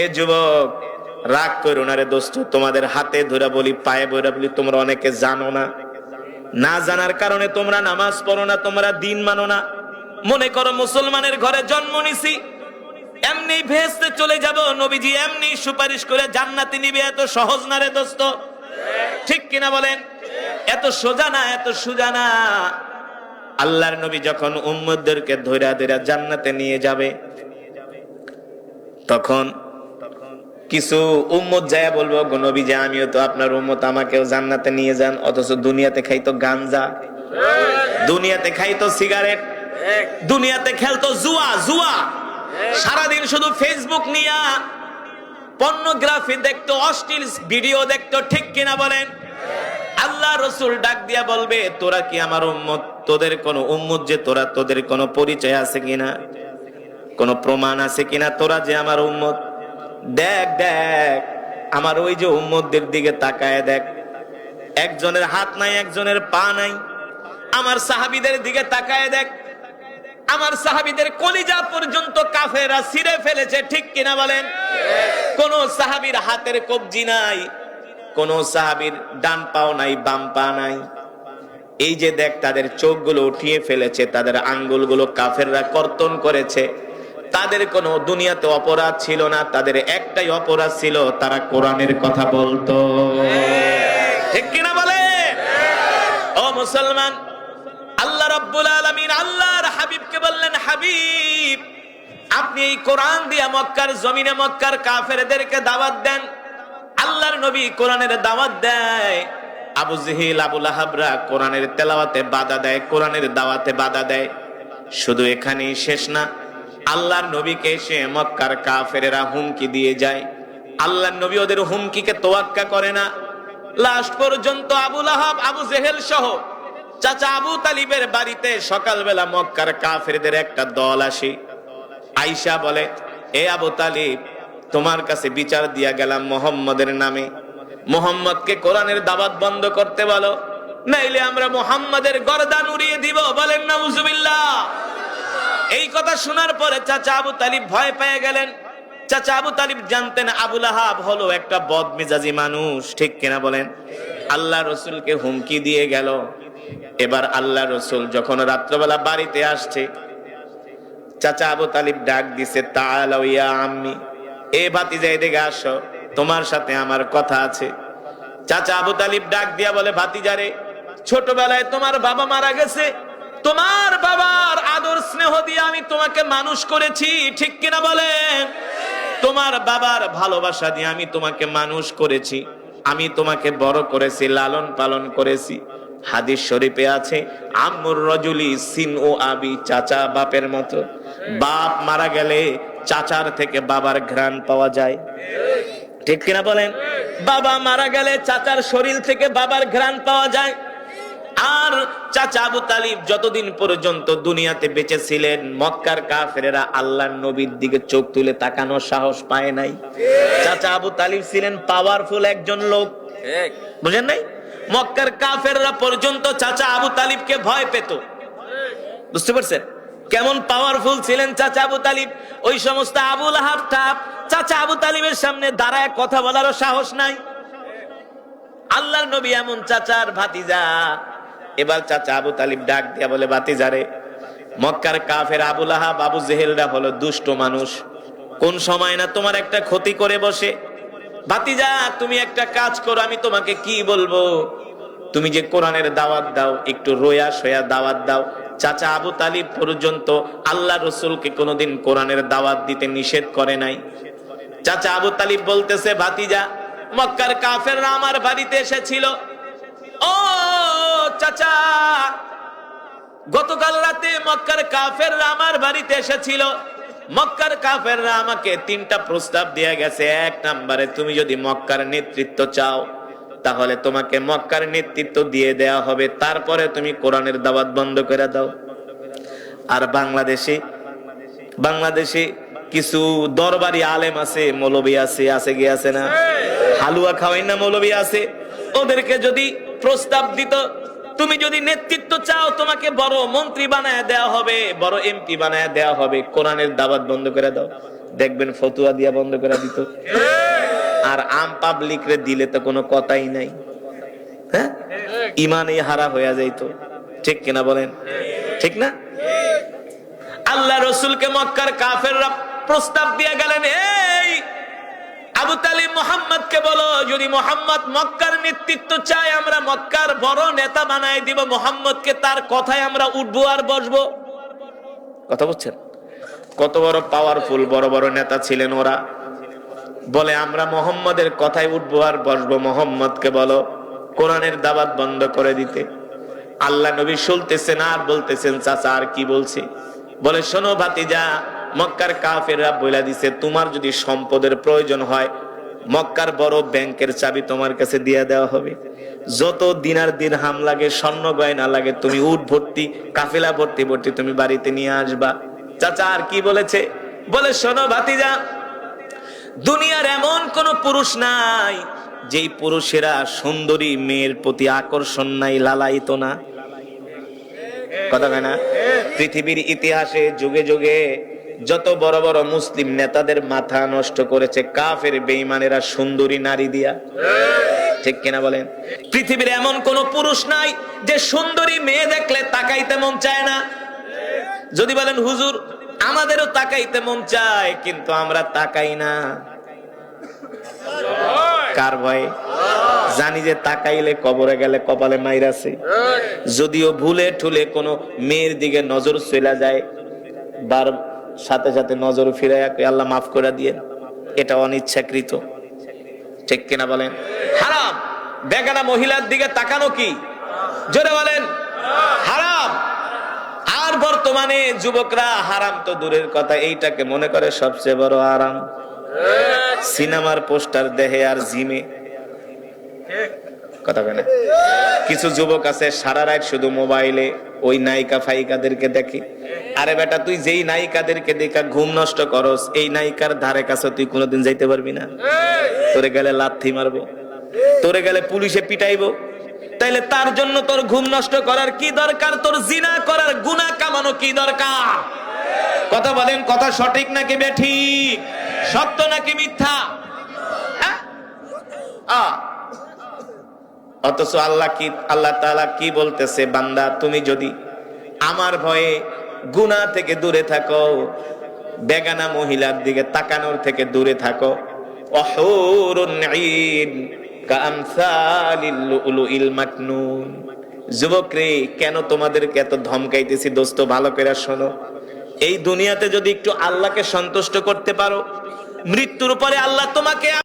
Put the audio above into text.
এ যুবক, রাগ করো না রে দোস্ত, তোমাদের হাতে ধরে বলি, পায়ে বইরা বলি, তোমরা অনেকে জানো না। না জানার কারণে তোমরা নামাজ পড়ো না, তোমরা দিন মানো না। মনে করো মুসলমানের ঘরে জন্ম নিছি, এমনি ভেস্তে চলে যাব, নবীজি এমনি সুপারিশ করে জান্নাতি নিবে, এত সহজ না রে দোস্ত। ঠিক কিনা বলেন? এত সোজা না, এত সুজা না। আল্লাহর নবী যখন উম্মদদেরকে ধৈরা ধৈরা জান্নাতে নিয়ে যাবে, তখন কিছু উম্মত যায় বলব নবী যে আমিও তো আপনার উম্মত, আমাকেও জান্নাতে নিয়ে যান, অথচ দুনিয়াতে খাইতো গাঞ্জা, দুনিয়াতে খাইতো সিগারেট, দুনিয়াতে খেলতো জুয়া জুয়া। সারাদিন শুধু ফেসবুক নিয়া পর্নোগ্রাফি দেখতো অশ্লীল ভিডিও দেখতো, ঠিক কিনা বলেন? আল্লাহ রসুল ডাক দিয়া বলবে, তোরা কি আমার উম্মত? তোদের কোন উম্মত যে তোরা, তোদের কোনো পরিচয় আছে কিনা? কোন প্রমাণ আছে কিনা? তোরা যে আমার উম্মত দেখ দেখ, আমার ওই যে উম্মতদের দিকে তাকায় দেখ। একজনের হাত নাই, একজনের পা নাই। আমার সাহাবিদের দিকে তাকায় দেখ। আমার সাহাবিদের কলিজা পর্যন্ত কাফেরা ছিঁড়ে ফেলেছে, ঠিক কিনা বলেন? কোন সাহাবির হাতের কবজি নাই, কোন সাহাবির ডান পাও নাই, বাম পা নাই। এই যে দেখ, তাদের চোখগুলো উঠিয়ে ফেলেছে, তাদের আঙ্গুলগুলো কাফেররা কর্তন করেছে। তাদের কোনো দুনিয়াতে অপরাধ ছিল না, তাদের একটাই অপরাধ ছিল, তারা কোরআনের কথা বলতো। ঠিক কিনা বলে? ও মুসলমান, আল্লাহ রাব্বুল আলামিন আল্লাহর হাবিবকে বললেন, হাবিব, আপনি এই কোরআন দিয়া মক্কার জমিনে মক্কার কাফেরদেরকে দাওয়াত দেন। আল্লাহর নবী কোরআনের দাওয়াত দেয়। আবু জেহিল, আবু লাহাবরা কোরআনের তেলাওয়াতে বাধা দেয়, কোরআনের দাওয়াতে বাধা দেয়। শুধু এখানেই শেষ না আল্লাহর নবীকে এসে মক্কার কাফেরেরা হুমকি দিয়ে যায়। আল্লাহর নবী ওদের হুমকিকে তোয়াক্কা করে না। লাস্ট পর্যন্ত আবু লাহাব, আবু জেহেল সহ চাচা আবু তালিবের বাড়িতে সকালবেলা মক্কার কাফেরদের একটা দল আসে। আইসা বলে, এ আবু তালিব, তোমার কাছে বিচার দিয়া গেলাম মোহাম্মদের নামে। মোহাম্মদকে কোরআনের দাবাত বন্ধ করতে বলো। নাইলে আমরা মোহাম্মদের গরদান উড়িয়ে দিব। বলেন না এই কথা শোনার পরে চাচা আবু তালিব ভয় পেয়ে গেলেন। চাচা আবু তালিব জানতেন আবুল আহাব হলো একটা বদমেজাজি মানুষ, ঠিক কিনা বলেন? আল্লাহ রসুলকে হুমকি দিয়ে গেল। এবার আল্লাহ রসুল যখন রাত্রবেলা বাড়িতে আসছে, চাচা আবু তালিব ডাক দিছে আম্মি, এ ভাতিজা এদিকে আসো, তোমার সাথে আমার কথা আছে। চাচা আবু তালিব ডাক দিয়া বলে ভাতিজারে ছোটবেলায় তোমার বাবা মারা গেছে তোমার বাবার আদর স্নেহ দিয়ে আমি তোমাকে মানুষ করেছি, ঠিক কিনা বলেন? তোমার বাবার ভালোবাসা দিয়ে আমি তোমাকে মানুষ করেছি, আমি তোমাকে বড় করেছি, লালন পালন করেছি। হাদিস শরীফে আছে আম্মুর রজুলি সিন ও আবি চাচা বাপের মতো। বাপ মারা গেলে চাচার থেকে বাবার ঘ্রাণ পাওয়া যায়। ঠিক কিনা বলেন? বাবা মারা গেলে চাচার শরীর থেকে বাবার ঘ্রাণ পাওয়া যায়। আর চাচা আবু তালিব যতদিন পর্যন্ত দুনিয়াতে বেঁচে ছিলেন মক্কার কাফেরেরা আল্লাহর নবীর দিকে চোখ তুলে তাকানোর সাহস পায় নাই। চাচা আবু তালিব ছিলেন পাওয়ারফুল একজন লোক। বুঝেন নাই? মক্কার কাফেররা পর্যন্ত চাচা আবু তালিবকে ভয় পেত। বুঝতে পারছেন? কেমন পাওয়ারফুল ছিলেন চাচা আবু তালিব? ওই সমস্ত আবুল টাপ চাচা আবু তালিবের সামনে দাঁড়ায় কথা বলারও সাহস নাই। আল্লাহর নবী এমন চাচার ভাতিজা এবার চাচা আবু তালিব ডাক দিয়া বলে ভাতিজারে মক্কার কাফের আবুল আহাব আবু জেহেলরা হলো দুষ্ট মানুষ। কোন সময় না তোমার একটা ক্ষতি করে বসে? ভাতিজা তুমি একটা কাজ করো, আমি তোমাকে কি বলব? তুমি যে কোরআনের দাওয়াত দাও, একটু রোয়া সোয়া দাওয়াত দাও। চাচা আবু তালিব পর্যন্ত আল্লাহ রসুলকে কোনোদিন কোরআনের দাওয়াত দিতে নিষেধ করে নাই। চাচা আবু তালিব বলতেছে ভাতিজা মক্কার কাফেররা আমার বাড়িতে এসেছিল। চাচা। গতকাল রাতে মক্কার কাফেররা আমার বাড়িতে এসেছিল। মক্কার কাফেররা আমাকে তিনটা প্রস্তাব দিয়ে গেছে। এক নম্বরে, তুমি যদি মক্কার নেতৃত্ব চাও, তাহলে তোমাকে মক্কার নেতৃত্ব দিয়ে দেয়া হবে। তারপরে তুমি কোরআনের দাওয়াত বন্ধ করে দাও। আর বাংলাদেশে বাংলাদেশে কিছু দরবারি আলেম আছে, মৌলবী আছে আছে গিয়ে আছে না? হালুয়া খাওয়াই না মৌলবী আছে? ওদেরকে যদি প্রস্তাব দিত তুমি যদি নেতৃত্ব চাও, তোমাকে বড় মন্ত্রী বানায় দেওয়া হবে, বড় এমপি বানায় দেওয়া হবে। কোরআনের দাওয়াত বন্ধ করে দাও। দেখবেন ফতুয়া দিয়া বন্ধ করে দিত। আর আম পাবলিক রে দিলে তো কোনো কথাই নাই। হ্যাঁ? ইমানই হারা হইয়া যাইতো। ঠিক কিনা বলেন? ঠিক না? আল্লাহ রসুলকে মক্কার কাফেররা প্রস্তাব দিয়ে গেলেন এই আবু বলো, যদি মোহাম্মদ মক্কার নেতৃত্ব আমরা মক্কার বড় নেতা দিব তার কথায় আমরা উঠবো আর বসবো। কথা কত বড় পাওয়ারফুল বড় বড় নেতা ছিলেন ওরা। বলে, আমরা মোহাম্মদের কথায় উঠবো আর বসবো, মোহাম্মদকে বলো, কোরআনের দাবাত বন্ধ করে দিতে। আল্লাহ নবী শুনতেছেন আর বলতেছেন, চাচা, আর কি বলছি? বলে, শোনো ভাতিজা মক্কার কাফেররা বইলা দিছে, তোমার যদি সম্পদের প্রয়োজন হয়, মক্কার বড় ব্যাংকের চাবি তোমার কাছে দিয়ে দেওয়া হবে। যত দিনার দিন হাম লাগে, স্বর্ণ গয়না লাগে, তুমি উঠ ভর্তি, কাফেলা ভর্তি ভর্তি তুমি বাড়িতে নিয়ে আসবা। চাচা আর কি বলেছে? বলে, শোনো ভাতিজা, দুনিয়ার এমন কোন পুরুষ নাই, যেই পুরুষেরা সুন্দরী মেয়ের প্রতি আকর্ষণ নাই, লালায়িত না। কথা না? পৃথিবীর ইতিহাসে যুগে যুগে যত বড় বড় মুসলিম নেতাদের মাথা নষ্ট করেছে, কাফের বেঈমানেরা সুন্দরী নারী দিয়া। ঠিক কিনা বলেন? পৃথিবীর এমন কোন পুরুষ নাই যে সুন্দরী মেয়ে দেখলে তাকাইতে মন চায় না। যদি বলেন, হুজুর, আমাদেরও তাকাইতে মন চায়, কিন্তু আমরা তাকাই না। কার ভয়ে? জানি যে তাকাইলে কবরে গেলে কপালে মাইরাছে যদিও ভুলে ঠুলে কোনো মেয়ের দিকে নজর চলে যায়, বার সাথে সাথে নজর ফিরে আল্লাহ মাফ করে দিয়ে, এটা অনিচ্ছাকৃত। ঠিক কিনা বলেন? হারাম। বেগানা মহিলার দিকে তাকানো কি? জোরে বলেন। হারাম। আর বর্তমানে যুবকরা হারাম তো দূরের কথা, এইটাকে মনে করে সবচেয়ে বড় আরাম সিনেমার পোস্টার দেহে আর জিমে। কথা বলে কিছু যুবক আছে সারা রাত শুধু মোবাইলে। ওই নায়িকা ফাইকাদেরকে দেখে। আরে বেটা, তুই যেই নায়িকাদেরকে দেখা ঘুম নষ্ট করস, এই নায়িকার ধারে কাছে তুই কোনোদিন যাইতে পারবি না। তোরে গেলে লাথি মারবো, তোরে গেলে পুলিশে পিটাইবো। তাইলে তার জন্য তোর ঘুম নষ্ট করার কি দরকার? তোর জিনা করার গুণা কামানো কি দরকার? কথা বলেন, কথা সঠিক নাকি বেঠিক? সত্য নাকি মিথ্যা? হ্যাঁ? অথচ আল্লাহ কি, আল্লাহ তাআলা কি বলতেছে, বান্দা, তুমি যদি আমার ভয়ে গুনাহ থেকে দূরে থাকো, বেগানা মহিলার দিকে তাকানোর থেকে দূরে থাকো যুবক রে কেন তোমাদেরকে এত ধমকাইতেছি, দোস্ত, ভালো করে শোনো। এই দুনিয়াতে যদি একটু আল্লাহকে সন্তুষ্ট করতে পারো, মৃত্যুর পরে আল্লাহ তোমাকে